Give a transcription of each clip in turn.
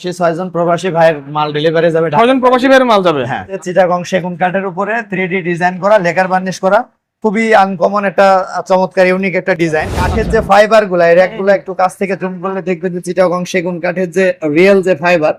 সে ছয়জন প্রবাসী ভাইয়ের মাল ডেলিভারি যাবে। ছয়জন প্রবাসী ভাইয়ের মাল যাবে হ্যাঁ চিটাগং সেগুন কাঠের উপরে থ্রি ডিজাইন করা লেকার বার্নিশ করা খুবই আনকমন একটা চমৎকার ইউনিক একটা ডিজাইন কাঠের যে ফাইবারগুলা একটু কাছ থেকে জুম করলে দেখবেন যে চিটাগং সেগুন কাঠের যে রিয়েল যে ফাইবার।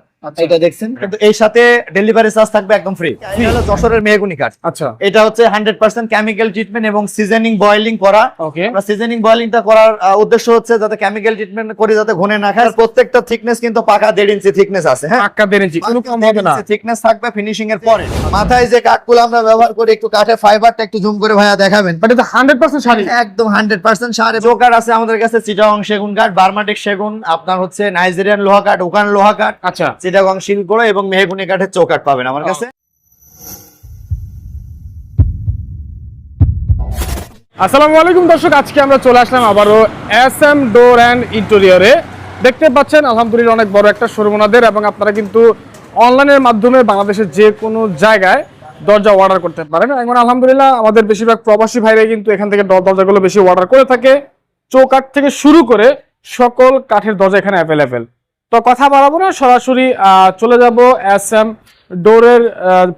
এটা দেখছেন? কিন্তু এই সাথে ডেলিভারি চার্জ থাকবে একদম ফ্রি হলো যশোরের মেহগুনি কাঠ। আচ্ছা। এটা হচ্ছে হান্ড্রেড পার্সেন্ট কেমিক্যাল ট্রিটমেন্ট এবং সিজনিং বয়েলিং করা। আমরা সিজনিং বয়েলিংটা করার উদ্দেশ্য হচ্ছে যাতে কেমিক্যাল ট্রিটমেন্ট করে যাতে ঘনে না খায়। প্রত্যেকটা থিকনেস কিন্তু পাকা দেড় ইঞ্চি থিকনেস আছে হ্যাঁ? পাক্কা দেড় ইঞ্চি কোনো কম হবে না। থিকনেস থাকবে ফিনিশিং এর পরে। মাথায় যে কাঠগুলো আমরা ব্যবহার করি একটু কাঠের ফাইবারটা একটু জুম করে ভাইয়া দেখাবেন। বাট এটা হান্ড্রেড পার্সেন্ট শাড়ি একদম হান্ড্রেড পার্সেন্ট সার জোকার আছে আমাদের কাছে চিটাগং সেগুন কাঠ বার্মাটিক সেগুন আপনার হচ্ছে নাইজেরিয়ান লোহা কাঠ ওকান লোহা কাঠ। আচ্ছা। চিটাগং শিলগোড়া এবং মেহগুনি কাঠের চৌকাঠ পাবেন আমার কাছে। আসসালামু আলাইকুম দর্শক, আজকে আমরা চলে আসলাম আবারও এস এম ডোর অ্যান্ড ইন্টেরিয়রে। দেখতে পাচ্ছেন, আলহামদুলিল্লাহ অনেক বড় একটা শোরুম ওনাদের এবং আপনারা কিন্তু অনলাইনের মাধ্যমে বাংলাদেশের যে কোনো জায়গায় দরজা অর্ডার করতে পারেন। এবং আলহামদুলিল্লাহ আমাদের বেশিরভাগ প্রবাসী ভাইরাই কিন্তু এখান থেকে দরজাগুলো বেশি অর্ডার করে থাকে। চৌকাঠ থেকে শুরু করে সকল কাঠের দরজা এখানে অ্যাভেলেবেল তো কথা বাড়াবো না সরাসরি চলে যাব এস এম ডোরের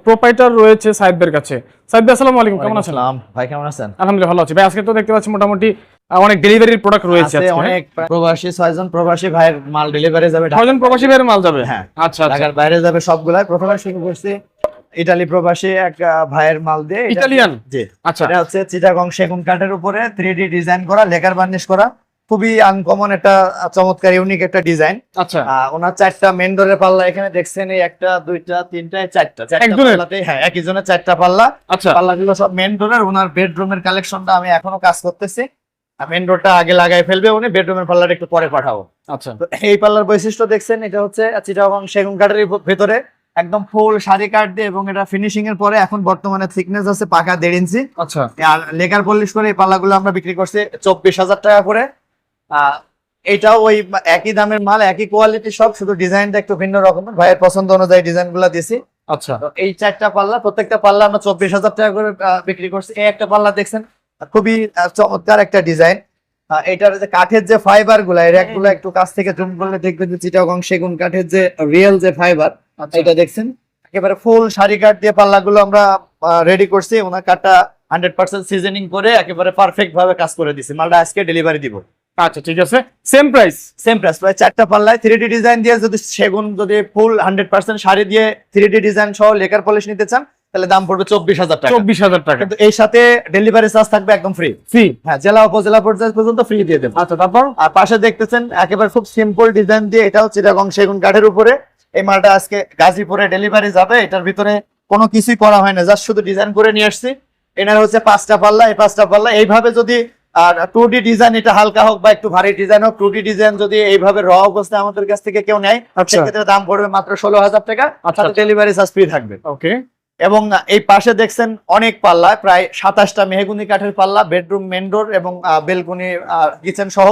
প্রোপাইটার রয়েছে সাহেবদের কাছে। সাহেব আসসালামু আলাইকুম কেমন আছেন? ভাই কেমন আছেন? আলহামদুলিল্লাহ ভালো আছি। ভাই আজকে তো দেখতে পাচ্ছি মোটামুটি অনেক ডেলিভারির প্রোডাক্ট রয়েছে আছে আজকে, হ্যাঁ? অনেক প্রবাসী ছয়জন প্রবাসী ভাইয়ের মাল ডেলিভারি যাবে। ছয়জন প্রবাসী ভাইয়ের মাল যাবে? হ্যাঁ। আচ্ছা আচ্ছা। ঢাকার বাইরে যাবে সবগুলাই প্রথমে শুরু করছি ইটালি প্রবাসী এক ভাইয়ের মাল দিয়ে। ইটালিয়ান? জি। আচ্ছা। এটা হচ্ছে চিটাগং সেগুন কাঠের উপরে থ্রি ডিজাইন করা লেকার বার্নিশ করা। খুবই আনকমন একটা চমৎকার ইউনিক একটা ডিজাইন আচ্ছা। ওনার চারটা মেন ডোরের পাল্লা এখানে দেখছেন এই একটা দুইটা তিনটা চারটা। চারটা হ্যাঁ একই জনের চারটা পাল্লা। আচ্ছা। পাল্লাগুলো সব মেন ডোরের ওনার বেডরুমের কালেকশনটা আমি এখনও কাজ করতেছি। মেন ডোরটা আগে লাগাই ফেলবে উনি বেডরুমের পাল্লাটা একটু পরে পাঠাবো। আচ্ছা। তো এই পাল্লার বৈশিষ্ট্য দেখছেন এটা হচ্ছে চিটাগং সেগুন কাঠের ভেতরে একদম ফুল শাড়ি কাঠ দিয়ে এবং এটা ফিনিশিং এর পরে এখন বর্তমানে থিকনেস আছে পাকা দেড় ইঞ্চি। আচ্ছা। আর লেকার পলিশ করে এই পাল্লাগুলো আমরা বিক্রি করছি চব্বিশ হাজার টাকা করে। এটাও ওই একই দামের মাল একই কোয়ালিটি সব শুধু ডিজাইনটা একটু ভিন্ন রকমের। ভাইয়ের পছন্দ অনুযায়ী ডিজাইনগুলা দিছি আচ্ছা এই চারটা পাল্লা প্রত্যেকটা পাল্লা আমরা চব্বিশ হাজার টাকা করে বিক্রি করছি। এই একটা পাল্লা দেখছেন খুবই চমৎকার একটা ডিজাইন এটার যে কাঠের যে ফাইবারগুলা এই rack গুলা একটু কাছ থেকে জুম করলে দেখবেন যে চিটাগং সেগুন কাঠের যে রিয়েল যে ফাইবার আচ্ছা। এটা দেখছেন। একেবারে ফুল শাড়ি কাঠ দিয়ে পাল্লাগুলো আমরা রেডি করছি। ওনার কাঠটা হান্ড্রেড পার্সেন্ট সিজনিং করে একেবারে পারফেক্ট ভাবে কাজ করে দিছি মালটা আজকে ডেলিভারি দিব। আচ্ছা ঠিক আছে। সেম প্রাইস সেম প্রাইস প্রায় চারটা পাল্লায় থ্রি ডি ডিজাইন দিয়ে যদি সেগুন যদি ফুল হান্ড্রেড পার্সেন্ট শাড়ি দিয়ে থ্রি ডি ডিজাইন সহ লেকার পলিশ নিতে চান তাহলে দাম পড়বে চব্বিশ হাজার টাকা। চব্বিশ হাজার টাকা। কিন্তু এই সাথে ডেলিভারি চার্জ থাকবে একদম ফ্রি ফ্রি হ্যাঁ জেলা উপজেলা পর্যায়ে পর্যন্ত ফ্রি দিয়ে দেবো। আচ্ছা তারপর? আর পাশে দেখতেছেন একেবারে খুব সিম্পল ডিজাইন দিয়ে এটা হচ্ছে চিটাগং সেগুন কাঠের উপরে। এই মালটা আজকে গাজীপুরে ডেলিভারি যাবে এটার ভিতরে কোনো কিছুই করা হয় না জাস্ট শুধু ডিজাইন করে নিয়ে আসছি। এনার হচ্ছে পাঁচটা পাল্লা এই পাঁচটা পাল্লা। এইভাবে যদি আর টু ডি ডিজাইন এটা হালকা হোক বা একটু ভারী ডিজাইন হোক টু ডি ডিজাইন যদি এইভাবে র অবস্থায় আমাদের কাছ থেকে কেউ নেয় আচ্ছা। সেক্ষেত্রে দাম পড়বে মাত্র ষোলো হাজার টাকা সাথে ডেলিভারি চার্জ ফ্রি থাকবে। ওকে। এবং এই পাশে দেখছেন অনেক পাল্লা প্রায় সাতাশটা মেহগুনি কাঠের পাল্লা বেডরুম মেনডোর এবং বেলকনি কিচেন সহ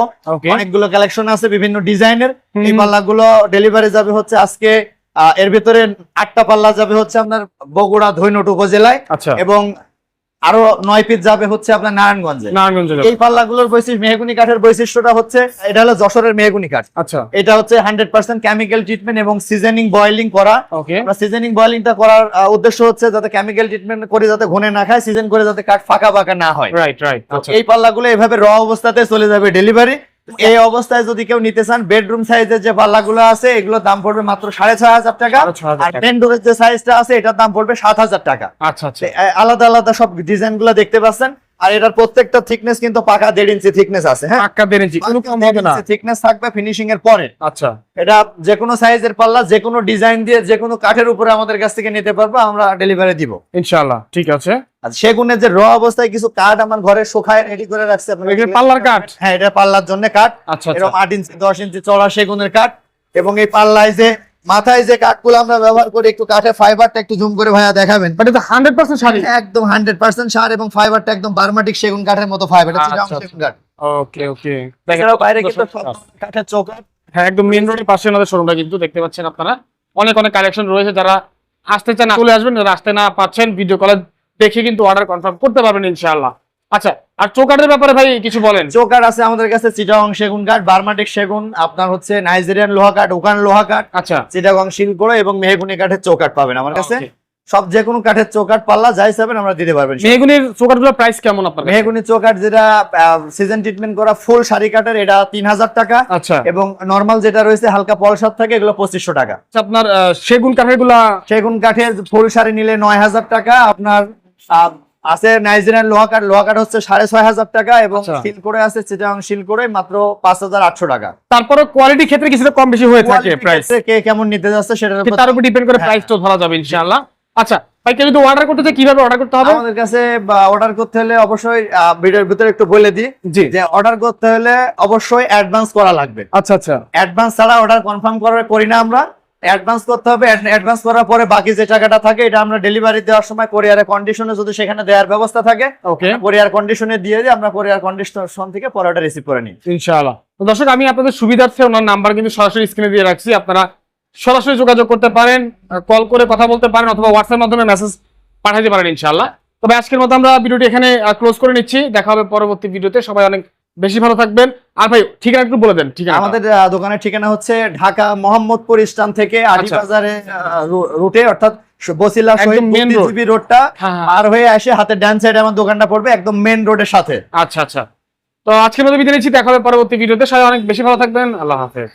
অনেকগুলো কালেকশন আছে বিভিন্ন ডিজাইনের। এই পাল্লাগুলো ডেলিভারি যাবে হচ্ছে আজকে এর ভিতরে আটটা পাল্লা যাবে হচ্ছে আপনার বগুড়া ধৈনট উপজেলায়। আচ্ছা। এবং আরও নয় পিস যাবে হচ্ছে আপনার নারায়ণগঞ্জে। নারায়ণগঞ্জ এই পাল্লাগুলোর বৈশিষ্ট্য মেহগুনি কাঠের বৈশিষ্ট্যটা হচ্ছে এটা হলো যশোরের মেহগুনি কাঠ। আচ্ছা। এটা হচ্ছে হান্ড্রেড পার্সেন্ট কেমিক্যাল ট্রিটমেন্ট এবং সিজনিং বয়েলিং করা। সিজনিং বয়েলিংটা করার উদ্দেশ্য হচ্ছে যাতে কেমিক্যাল ট্রিটমেন্ট করে যাতে ঘনে না খায় সিজন করে যাতে কাঠ ফাঁকা ফাঁকা না হয়। রাইট রাইট আচ্ছা। এই পাল্লাগুলো এভাবে র অবস্থাতে চলে যাবে ডেলিভারি এই অবস্থায় যদি কেউ নিতে চান বেডরুম সাইজের যে পাল্লাগুলো আছে এগুলো দাম পড়বে মাত্র সাড়ে ছয় হাজার টাকা। আর। মেন ডোরের যে সাইজটা আছে এটার দাম পড়বে সাত হাজার টাকা। আচ্ছা আচ্ছা। আলাদা আলাদা সব ডিজাইনগুলো দেখতে পাচ্ছেন। আর এটার প্রত্যেকটা থিকনেস কিন্তু পাকা দেড় ইঞ্চি থিকনেস আছে হ্যাঁ? পাক্কা দেড় ইঞ্চি কোনো কম হবে না। থিকনেস থাকবে ফিনিশিং এর পরে। আচ্ছা। এটা যে কোনো সাইজের পাল্লা যে কোনো ডিজাইন দিয়ে যে কোনো কাঠের উপরে আমাদের কাছ থেকে নিতে পারব আমরা ডেলিভারি দিব। ইনশাআল্লাহ ঠিক আছে। আর সেগুনের যে র অবস্থায় কিছু কাঠ আমার ঘরে শুকায় রেডি করে রাখছে এখানে পাল্লার কাঠ? হ্যাঁ এটা পাল্লার জন্য কাঠ। আচ্ছা আচ্ছা। এরকম আট ইঞ্চি দশ ইঞ্চি চড়া সেগুনের কাঠ। এবং এই পাল্লায় যে মাথায় যে কাঠগুলো আমরা ব্যবহার করি একটু কাঠের ফাইবারটা একটু জুম করে ভাইয়া দেখাবেন। বাট এটা হান্ড্রেড পার্সেন্ট শাড়ি একদম হান্ড্রেড পার্সেন্ট সার এবং ফাইবারটা একদম বার্মাটিক সেগুন কাঠের মতো ফাইবার আচ্ছা, আচ্ছা। সেগুন কাঠ। ওকে ওকে এছাড়াও বাইরে কিন্তু কাঠের চৌকাঠ হ্যাঁ একদম মেন রোডের পাশে আমাদের শোরুমটা কিন্তু দেখতে পাচ্ছেন আপনারা। অনেক অনেক কালেকশন রয়েছে। যারা আসতে চান চলে আসবেন। যারা আসতে না পাচ্ছেন ভিডিও কলে দেখে কিন্তু অর্ডার কনফার্ম করতে পারবেন ইনশাআল্লাহ। আচ্ছা আর চৌকাঠের ব্যাপারে ভাই কিছু বলেন। চৌকাঠ আছে আমাদের কাছে চিটাগং সেগুন কাঠ বার্মাটিক সেগুন আপনার হচ্ছে নাইজেরিয়ান লোহা কাঠ ওখান লোহা কাঠ আচ্ছা। চিটাগং শিলকোড়া এবং মেহগুনি কাঠের চৌকাঠ পাবেন আমার কাছে। সব যে কোনো কাঠের চৌকাঠ পাল্লা যাই চাবেন আমরা দিতে পারবেন মেহগুনির চৌকাঠগুলোর প্রাইস কেমন আপনার কাছে? মেহগুনি চৌকাঠ যেটা সিজন ট্রিটমেন্ট করা ফুল শাড়ি কাঠের এটা তিন হাজার টাকা। আচ্ছা। এবং নর্মাল যেটা রয়েছে হালকা পলসার থাকে এগুলো পঁচিশশো টাকা। আচ্ছা, আপনার সেগুন কাঠেরগুলা সেগুন কাঠের ফুল শাড়ি নিলে নয় হাজার টাকা আপনার আছে নাইজেরিয়ান লোহা কাঠ লোহা কাঠ হচ্ছে সাড়ে ছয় হাজার টাকা এবং আচ্ছা। শিল করে আছে চিটাং শিল করে মাত্র পাঁচ হাজার আটশো টাকা। তারপরে কোয়ালিটি ক্ষেত্রে কিছুটা কম বেশি হয়ে থাকে প্রাইস কে কেমন নিতে যাচ্ছে সেটার তার উপর ডিপেন্ড করে প্রাইস প্রাইসটা ধরা যাবে ইনশাআল্লাহ। আচ্ছা ভাই কেউ যদি অর্ডার করতে চায় কীভাবে অর্ডার করতে হবে? আমাদের কাছে অর্ডার করতে হলে অবশ্যই ভিডিওর ভিতরে একটু বলে দিই জি। যে অর্ডার করতে হলে অবশ্যই অ্যাডভান্স করা লাগবে। আচ্ছা আচ্ছা। অ্যাডভান্স ছাড়া অর্ডার কনফার্ম করার করি না আমরা। অ্যাডভান্স করতে হবে অ্যাডভান্স করার পরে বাকি যে টাকাটা থাকে এটা আমরা ডেলিভারি দেওয়ার সময় কোরিয়ারের কন্ডিশনে যদি সেখানে দেওয়ার ব্যবস্থা থাকে ওকে কোরিয়ার কন্ডিশনে দিয়ে দিই আমরা কোরিয়ার কন্ডিশন থেকে পরে ওটা রিসিভ করে নিই। ইনশাআল্লাহ। তো দর্শক আমি আপনাদের সুবিধার্থে ওনার নাম্বার কিন্তু সরাসরি স্ক্রিনে দিয়ে রাখছি। আপনারা সরাসরি যোগাযোগ করতে পারেন কল করে কথা বলতে পারেন অথবা হোয়াটসঅ্যাপ মাধ্যমে মেসেজ পাঠাতে পারেন ইনশাআল্লাহ। তবে আজকের মতো আমরা ভিডিওটি এখানে ক্লোজ করে নিচ্ছি। দেখা হবে পরবর্তী ভিডিওতে সবাই অনেক বেশি ভালো থাকবেন। আর ভাই ঠিকানা একটু বলে দেন ঠিকানা আমাদের দোকানের ঠিকানা হচ্ছে ঢাকা মোহাম্মদপুর স্টান থেকে আড়িবাজারে আচ্ছা। রুটে অর্থাৎ বসিলা শহীদ বুদ্ধিজীবী রোডটা পার হয়ে আসে হাতে ডান সাইডে আমার দোকানটা পড়বে একদম মেন রোডের সাথে। আচ্ছা আচ্ছা। তো আজকের মতো বিদায় নিচ্ছি দেখা হবে পরবর্তী ভিডিওতে। সবাই অনেক বেশি ভালো থাকবেন। আল্লাহ হাফেজ।